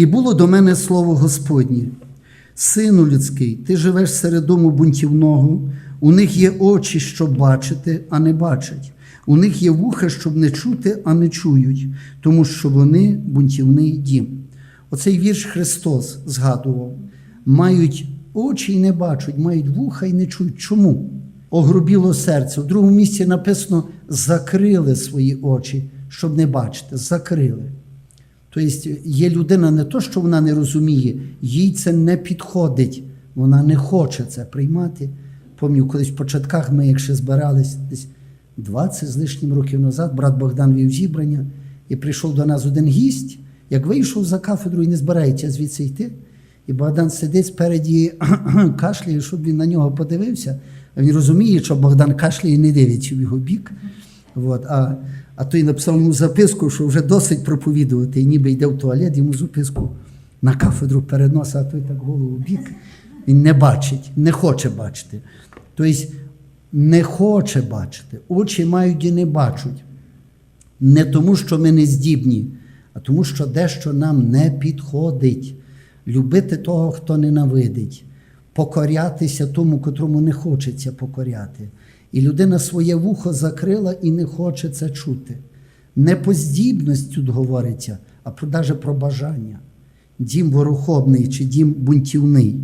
І було до мене слово Господнє. Сину людський, ти живеш серед дому бунтівного, у них є очі, щоб бачити, а не бачать. У них є вуха, щоб не чути, а не чують, тому що вони бунтівний дім. Оцей вірш Христос згадував. Мають очі і не бачать, мають вуха і не чують. Чому? Огрубіло серце. В другому місці написано: закрили свої очі, щоб не бачити. Закрили. Тобто є людина не то, що вона не розуміє, їй це не підходить, вона не хоче це приймати. Пам'ятаю, колись в початках ми, як ще збирались десь 20 з лишнім років назад, брат Богдан вів зібрання, і прийшов до нас один гість, як вийшов за кафедру і не збирається звідси йти. І Богдан сидить спереді кашляє, щоб він на нього подивився. Він розуміє, що Богдан кашляє і не дивиться в його бік. От, а, а той написав йому записку, що вже досить проповідувати, і ніби йде в туалет, йому записку на кафедру переносить, а той так голову бік. Він не бачить, не хоче бачити. Тобто не хоче бачити. Очі мають і не бачать. Не тому, що ми не здібні, а тому, що дещо нам не підходить. Любити того, хто ненавидить, покорятися тому, котрому не хочеться покоряти. І людина своє вухо закрила і не хоче це чути. Не по здібність тут говориться, а про, навіть про бажання. Дім ворохобний чи дім бунтівний.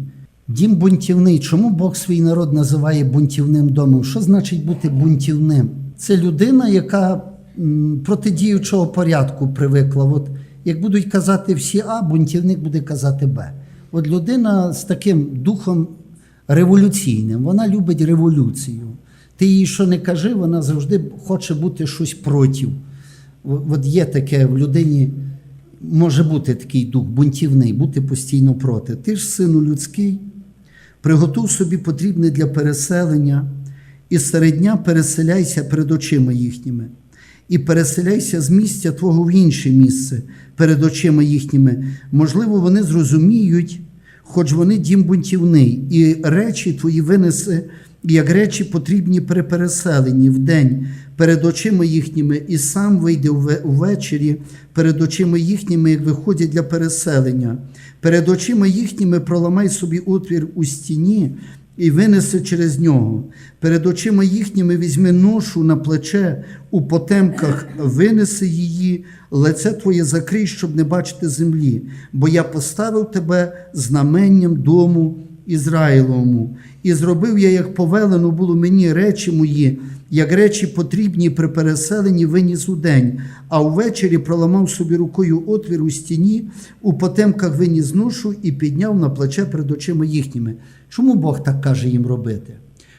Дім бунтівний. Чому Бог свій народ називає бунтівним домом? Що значить бути бунтівним? Це людина, яка м, проти діючого порядку привикла. От як будуть казати всі А, бунтівник буде казати Б. От людина з таким духом революційним, вона любить революцію. Ти їй що не кажи, вона завжди хоче бути щось проти. От є таке в людині, може бути такий дух бунтівний, бути постійно проти. Ти ж, сину людський, приготуй собі потрібне для переселення, і серед дня переселяйся перед очима їхніми, і переселяйся з місця твого в інше місце перед очима їхніми. Можливо, вони зрозуміють, хоч вони дім бунтівний, і речі твої винеси, як речі потрібні при переселенні вдень перед очима їхніми, і сам вийде увечері перед очима їхніми, як виходять для переселення. Перед очима їхніми проламай собі отвір у стіні і винеси через нього. Перед очима їхніми візьми ношу на плече, у потемках винеси її, лице твоє закрий, щоб не бачити землі, бо я поставив тебе знаменням дому Ізраїловому, і зробив я, як повелено було мені речі мої, як речі потрібні при переселенні виніс у день, а увечері проламав собі рукою отвір у стіні, у потемках виніс ношу і підняв на плече перед очима їхніми. Чому Бог так каже їм робити?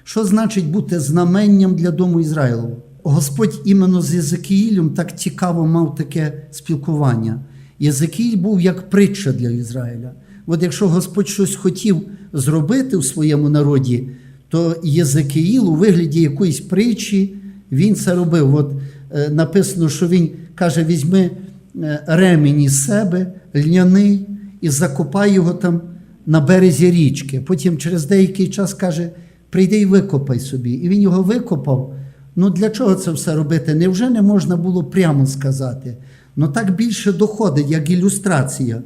Що значить бути знаменням для дому Ізраїлового? Господь іменно з Єзекіїлем так цікаво мав таке спілкування. Єзекіїль був як притча для Ізраїля. От якщо Господь щось хотів зробити в своєму народі, то Єзекіїл у вигляді якоїсь притчі він це робив. От е, написано, що він каже: візьми е, ремінь із себе, льняний, і закопай його там на березі річки. Потім через деякий час каже: прийди і викопай собі. І він його викопав. Ну для чого це все робити? Невже не можна було прямо сказати? Ну так більше доходить, як ілюстрація.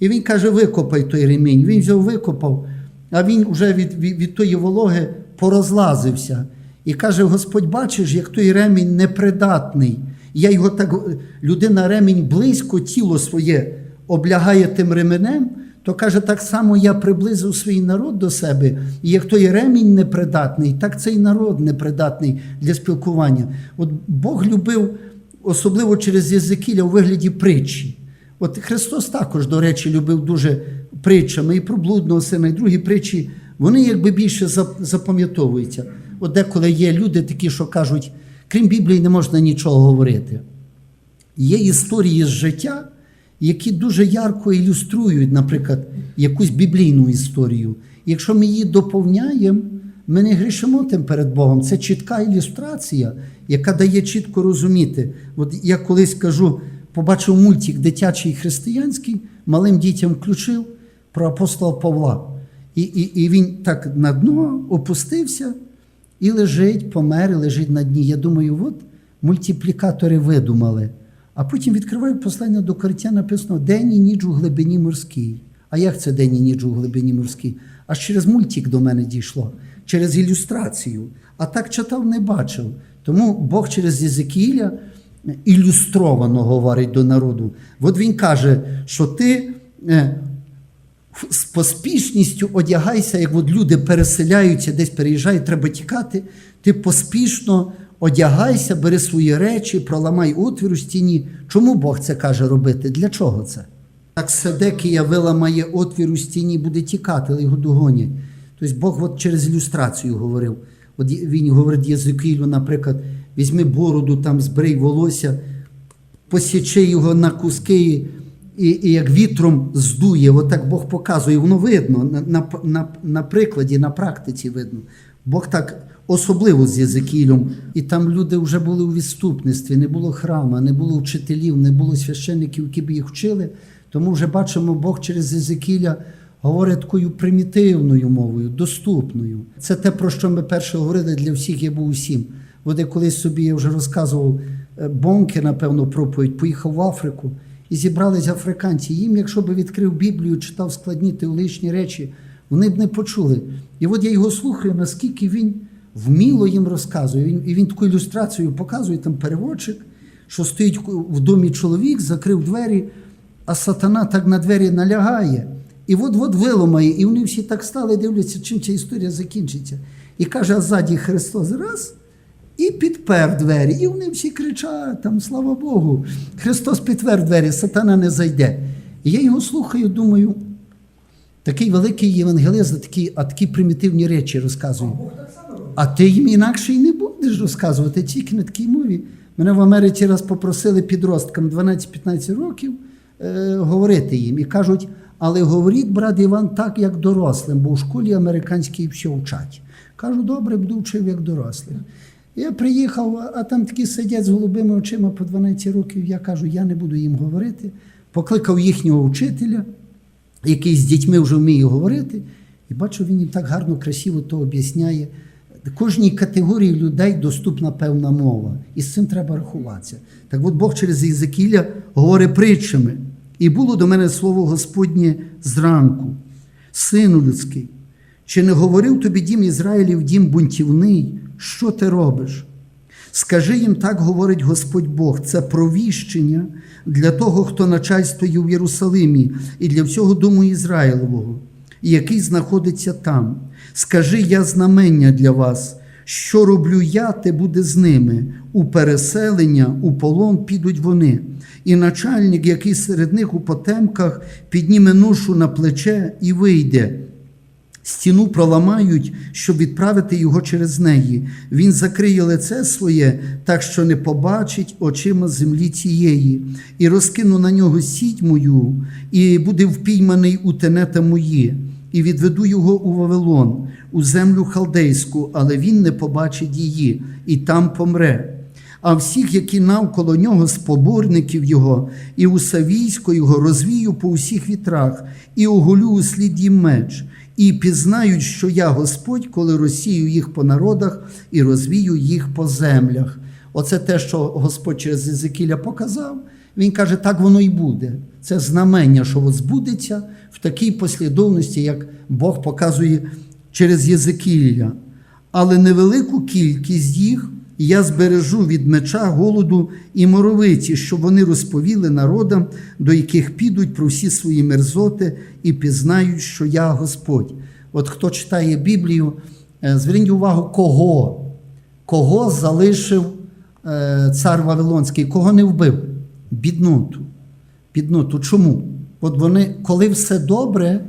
І він каже: викопай той ремінь. Він взяв, викопав, а він вже від, від, від тої вологи порозлазився. І каже: Господь, бачиш, як той ремінь непридатний. Я його так, людина ремінь близько тіло своє облягає тим ременем, то каже, так само я приблизив свій народ до себе, і як той ремінь непридатний, так цей народ непридатний для спілкування. От Бог любив, особливо через Єзекіля у вигляді притчі. От Христос також, до речі, любив дуже притчами і про блудного сина, і другі притчі, вони якби більше запам'ятовуються. От деколи є люди такі, що кажуть, крім Біблії не можна нічого говорити. Є історії з життя, які дуже ярко ілюструють, наприклад, якусь біблійну історію. Якщо ми її доповняємо, ми не грішимо тим перед Богом. Це чітка ілюстрація, яка дає чітко розуміти. От я колись кажу, побачив мультик дитячий християнський, малим дітям включив про апостола Павла. І, і, і він так на дно опустився і лежить, помер, і лежить на дні. Я думаю, от мультиплікатори видумали. А потім відкриваю послання до Коринтян, написано День і ніч у глибині морській. А як це день і ніч у глибині морській? Аж через мультик до мене дійшло, через ілюстрацію. А так читав, не бачив. Тому Бог через Єзекіля ілюстровано говорить до народу. От він каже, що ти е, з поспішністю одягайся, як от люди переселяються, десь переїжджають, треба тікати. Ти поспішно одягайся, бери свої речі, проламай отвір у стіні. Чому Бог це каже робити? Для чого це? Так Седекія виламає отвір у стіні, буде тікати, але його догонять. Тобто Бог от через ілюстрацію говорив. От він говорить Єзекілю, наприклад, візьми бороду, там збрий волосся, посічи його на куски і, і як вітром здує. Отак Бог показує. Воно видно на, на, на, на прикладі, на практиці видно. Бог так особливо з Єзекілем. І там люди вже були у відступництві, не було храма, не було вчителів, не було священників, які б їх вчили. Тому вже бачимо, Бог через Єзекіля говорить такою примітивною мовою, доступною. Це те, про що ми перше говорили для всіх, я був усім. От я колись собі я вже розказував е, Бонки, напевно, проповідь, поїхав в Африку і зібрались африканці. Їм, якщо б відкрив Біблію, читав складні теологічні речі, вони б не почули. І от я його слухаю, наскільки він вміло їм розказує. І він таку ілюстрацію показує, там переводчик, що стоїть в домі чоловік, закрив двері, а сатана так на двері налягає. І от-от виламає, і вони всі так стали, дивляться, чим ця історія закінчиться. І каже, а ззаді Христос раз. І підпер двері. І вони всі кричать, там, слава Богу. Христос підпер двері, сатана не зайде. І я його слухаю, думаю, такий великий євангелист, а такі, а такі примітивні речі розказує. А ти їм інакше й не будеш розказувати, тільки на такій мові. Мене в Америці раз попросили підросткам 12-15 років е, говорити їм. І кажуть, але говоріть, брат Іван, так, як дорослим, бо у школі американській все вчать. Кажу, добре, буду вчив як дорослих. Я приїхав, а там такі сидять з голубими очима по 12 років. Я кажу, я не буду їм говорити. Покликав їхнього вчителя, який з дітьми вже вміє говорити, і бачу, він їм так гарно, красиво то об'ясняє. Кожній категорії людей доступна певна мова, і з цим треба рахуватися. Так от Бог через Єзекіля говорить притчами. І було до мене слово Господнє зранку, сину людський, чи не говорив тобі дім Ізраїлів, дім бунтівний, що ти робиш? Скажи їм, так говорить Господь Бог, це провіщення для того, хто начальствує в Єрусалимі, і для всього дому Ізраїлового, який знаходиться там. Скажи я знамення для вас, що роблю я, те буде з ними. У переселення, у полон підуть вони. І начальник, який серед них у потемках, підніме ношу на плече і вийде. Стіну проламають, щоб відправити його через неї. Він закриє лице своє, так що не побачить очима землі цієї, і розкину на нього сіть мою, і буде впійманий у тенета мої, і відведу його у Вавилон, у землю халдейську, але він не побачить її, і там помре. А всіх, які навколо нього, з поборників його, і усе військо його розвію по усіх вітрах, і оголю у слід їм меч, і пізнають, що я Господь, коли розсію їх по народах і розвію їх по землях. Оце те, що Господь через Єзекіля показав. Він каже, так воно і буде. Це знамення, що збудеться в такій послідовності, як Бог показує через Єзекіля. Але невелику кількість їх я збережу від меча, голоду і моровиці, щоб вони розповіли народам, до яких підуть про всі свої мерзоти і пізнають, що я Господь. От хто читає Біблію, е, зверніть увагу, кого, кого залишив е, цар Вавилонський, кого не вбив? Бідноту. Бідноту. Чому? От вони, коли все добре,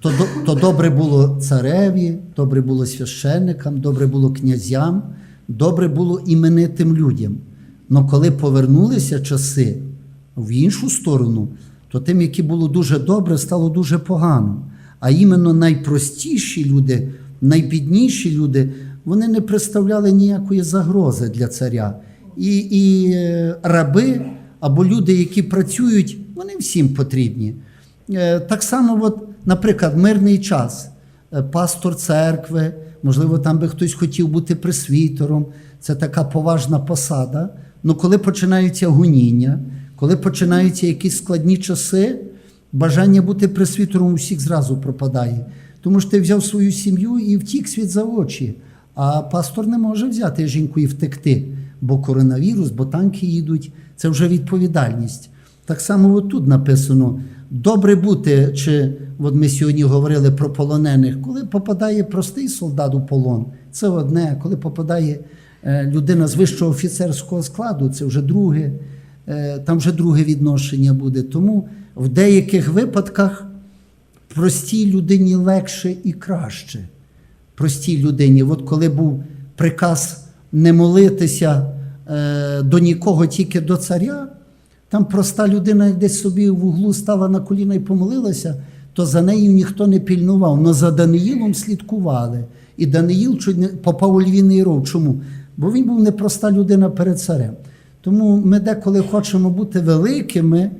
то, то добре було цареві, добре було священникам, добре було князям, добре було іменитим людям. Но коли повернулися часи в іншу сторону, то тим, які було дуже добре, стало дуже погано. А іменно найпростіші люди, найбідніші люди, вони не представляли ніякої загрози для царя. І, і е, раби або люди, які працюють, вони всім потрібні. Е, Так само, от, наприклад, мирний час, Е, пастор церкви, можливо, там би хтось хотів бути пресвітером, це така поважна посада. Ну коли починаються гоніння, Коли починаються якісь складні часи, бажання бути пресвітером у всіх зразу пропадає. Тому що ти взяв свою сім'ю і втік світ за очі. А пастор не може взяти жінку і втекти, бо коронавірус, бо танки їдуть. Це вже відповідальність. Так само от тут написано: добре бути, чи от ми сьогодні говорили про полонених, коли попадає простий солдат у полон, це одне, коли попадає е, людина з вищого офіцерського складу, це вже друге, е, там вже друге відношення буде. Тому в деяких випадках простій людині легше і краще. Простій людині. От коли був приказ не молитися е, до нікого, тільки до царя, там проста людина як десь собі в углу стала на коліна і помолилася, то за нею ніхто не пільнував. але за Даниїлом слідкували. І Даниїл попав у львіний ров. Чому? Бо він був непроста людина перед царем. Тому ми деколи хочемо бути великими,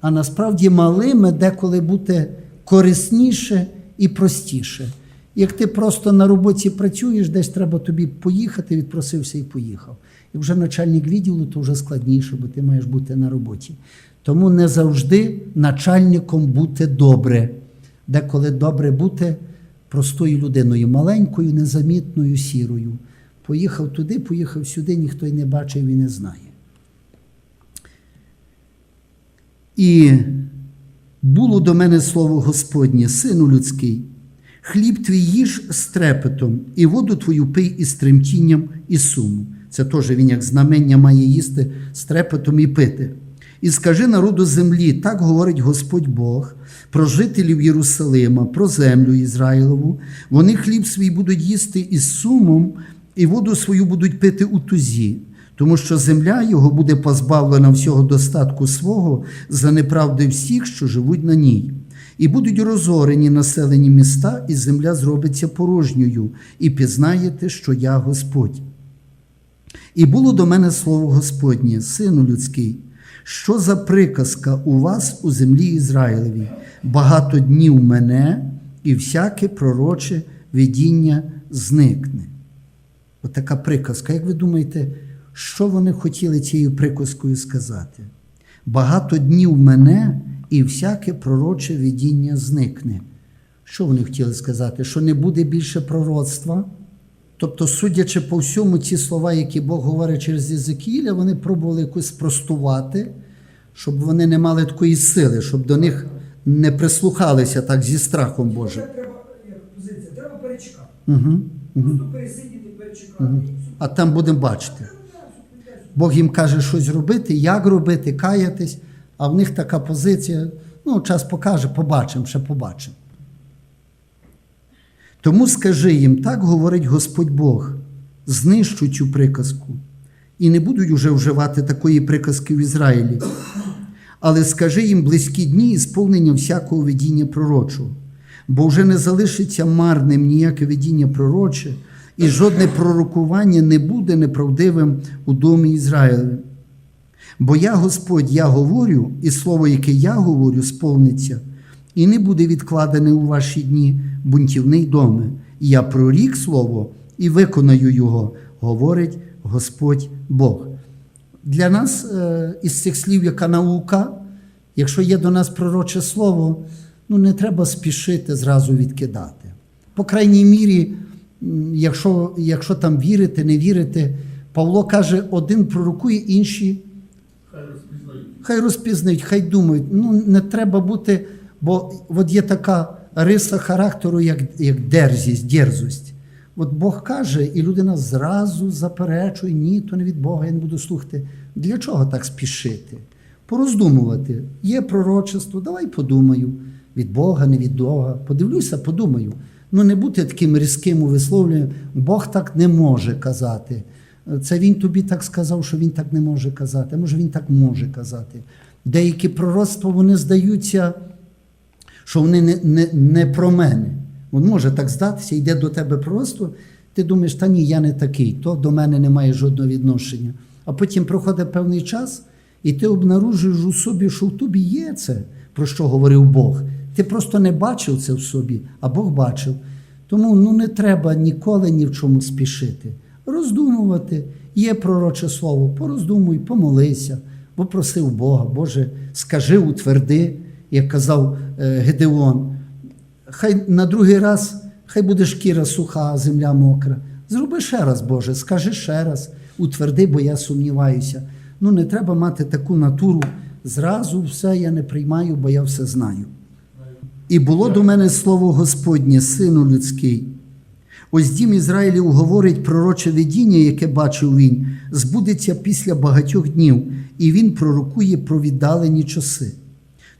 а насправді малими, деколи бути корисніше і простіше. Як ти просто на роботі працюєш, десь треба тобі поїхати, відпросився і поїхав. Як вже начальник відділу, то вже складніше, бо ти маєш бути на роботі. Тому не завжди начальником бути добре. Деколи добре бути простою людиною, маленькою, незамітною, сірою. Поїхав туди, поїхав сюди, ніхто й не бачив і не знає. І було до мене слово Господнє, сину людський, хліб твій їж з трепетом, і воду твою пий із тремтінням і суму. Це теж він, як знамення, має їсти з трепетом і пити. І скажи народу землі, так говорить Господь Бог, про жителів Єрусалима, про землю Ізраїлову. Вони хліб свій будуть їсти із сумом, і воду свою будуть пити у тузі, тому що земля його буде позбавлена всього достатку свого за неправди всіх, що живуть на ній. І будуть розорені населені міста, і земля зробиться порожньою, і пізнаєте, що я Господь. І було до мене слово Господнє, сину людський, що за приказка у вас у землі Ізраїлевій? Багато днів мене, і всяке пророче видіння зникне. Отака приказка. Як ви думаєте, що вони хотіли цією приказкою сказати? Багато днів мене, і всяке пророче видіння зникне. Що вони хотіли сказати? Що не буде більше пророцтва? Тобто, судячи по всьому, ті слова, які Бог говорить через Єзекіля, вони пробували якось спростувати, щоб вони не мали такої сили, щоб до них не прислухалися так зі страхом Божим. Треба, як позиція, треба перечекати. Угу. Просто пересидіти, перечекати. все. А там будемо бачити. Бог їм каже, щось робити, як робити, каятись, а в них така позиція. Ну, час покаже, побачимо, ще побачимо. Тому скажи їм, так говорить Господь Бог, знищу цю приказку, і не будуть уже вживати такої приказки в Ізраїлі. Але скажи їм близькі дні і сповнення всякого видіння пророчого, бо вже не залишиться марним ніяке видіння пророче, і жодне пророкування не буде неправдивим у домі Ізраїлеві. Бо я Господь, я говорю, і слово, яке я говорю, сповниться, і не буде відкладене у ваші дні бунтівний доми. І я прорік слово і виконаю його, говорить Господь Бог. Для нас е, із цих слів, яка наука, якщо є до нас пророче слово, ну не треба спішити зразу відкидати. По крайній мірі, якщо, якщо там вірити, не вірити, Павло каже, один пророкує, інші хай розпізнають, хай думають. Ну, не треба бути, бо от є така риса характеру, як, як дерзість, дерзость. От Бог каже, і людина зразу заперечує, ні, то не від Бога, я не буду слухати. Для чого так спішити? Пороздумувати. Є пророчество, давай подумаю. Від Бога, не від Бога. Подивлюся, подумаю. Ну, не бути таким різким у висловленні. Бог так не може казати. Це він тобі так сказав, що він так не може казати. А може він так може казати. Деякі пророцтва вони здаються, що вони не, не, не про мене. От може так здатися, йде до тебе пророцтво, ти думаєш, та ні, я не такий, то до мене не має жодного відношення. А потім проходить певний час, і ти обнаружуєш у собі, що в тобі є це, про що говорив Бог. Ти просто не бачив це в собі, а Бог бачив. Тому ну, не треба ніколи ні в чому спішити. Роздумувати. Є пророче слово, пороздумуй, помолися. попросив Бога, Боже, скажи, утверди, як казав Гедеон. Хай на другий раз, хай буде шкіра суха, земля мокра. Зроби ще раз, Боже, скажи ще раз, утверди, бо я сумніваюся. Ну, не треба мати таку натуру. Зразу все я не приймаю, бо я все знаю. І було до мене слово Господнє, сину людський. Ось дім Ізраїлів говорить пророче видіння, яке бачив він, збудеться після багатьох днів, і він пророкує про віддалені часи.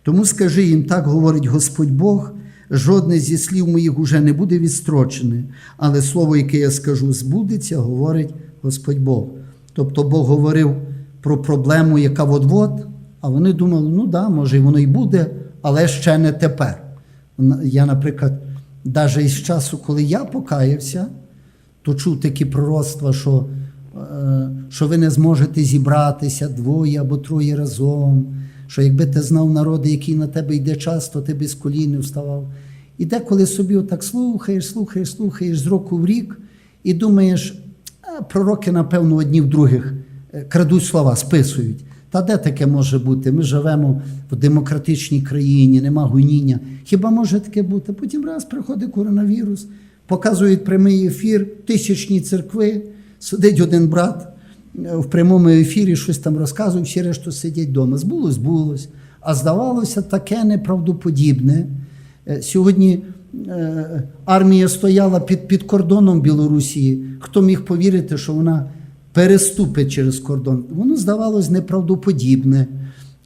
Тому скажи їм, так говорить Господь Бог, жодне зі слів моїх уже не буде відстрочене, але слово, яке я скажу, збудеться, говорить Господь Бог. Тобто Бог говорив про проблему, яка от-от, а вони думали, ну да, може, воно й буде, але ще не тепер. Я, наприклад, навіть із часу, коли я покаявся, то чув такі пророцтва, що, е, що ви не зможете зібратися двоє або троє разом, що якби ти знав народи, який на тебе йде час, то ти би з колін не вставав. І деколи собі отак слухаєш, слухаєш, слухаєш з року в рік і думаєш, а, пророки, напевно, одні в других е, крадуть слова, списують. Та де таке може бути? Ми живемо в демократичній країні, нема гоніння. Хіба може таке бути? Потім раз приходить коронавірус, показують прямий ефір, тисячні церкви, сидить один брат е, в прямому ефірі, щось там розказує, всі решту сидять вдома. Збулось, збулось. А здавалося, таке неправдоподібне. Е, Сьогодні е, армія стояла під, під кордоном Білорусі. Хто міг повірити, що вона переступить через кордон? Воно здавалось неправдоподібне,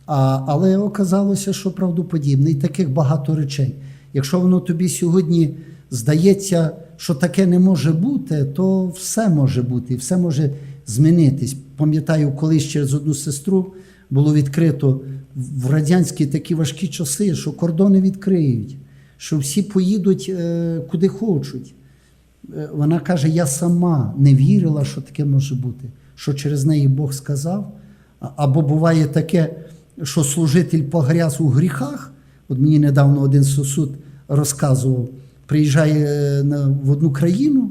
а, але оказалося, що правдоподібне. І таких багато речей. Якщо воно тобі сьогодні здається, що таке не може бути, то все може бути, все може змінитись. Пам'ятаю, колись через одну сестру було відкрито в радянські такі важкі часи, що кордони відкриють, що всі поїдуть е, куди хочуть. Е, Вона каже: я сама не вірила, що таке може бути, що через неї Бог сказав. Або буває таке, що служитель погряз у гріхах. От мені недавно один сусуд розказував, приїжджає е, в одну країну,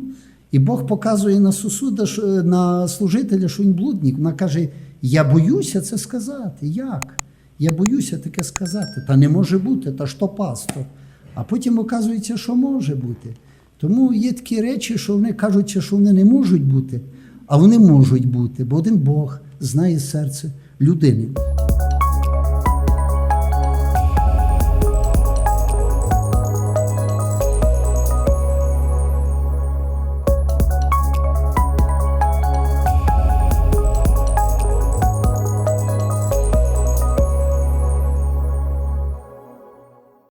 і Бог показує на сусуда, на служителя, що він блудник. Вона каже: Я боюся це сказати. Як? Я боюся таке сказати. Та не може бути, та що пастор. А потім оказується, що може бути. Тому є такі речі, що вони кажуть, що вони не можуть бути, а вони можуть бути, бо один Бог знає серце людини.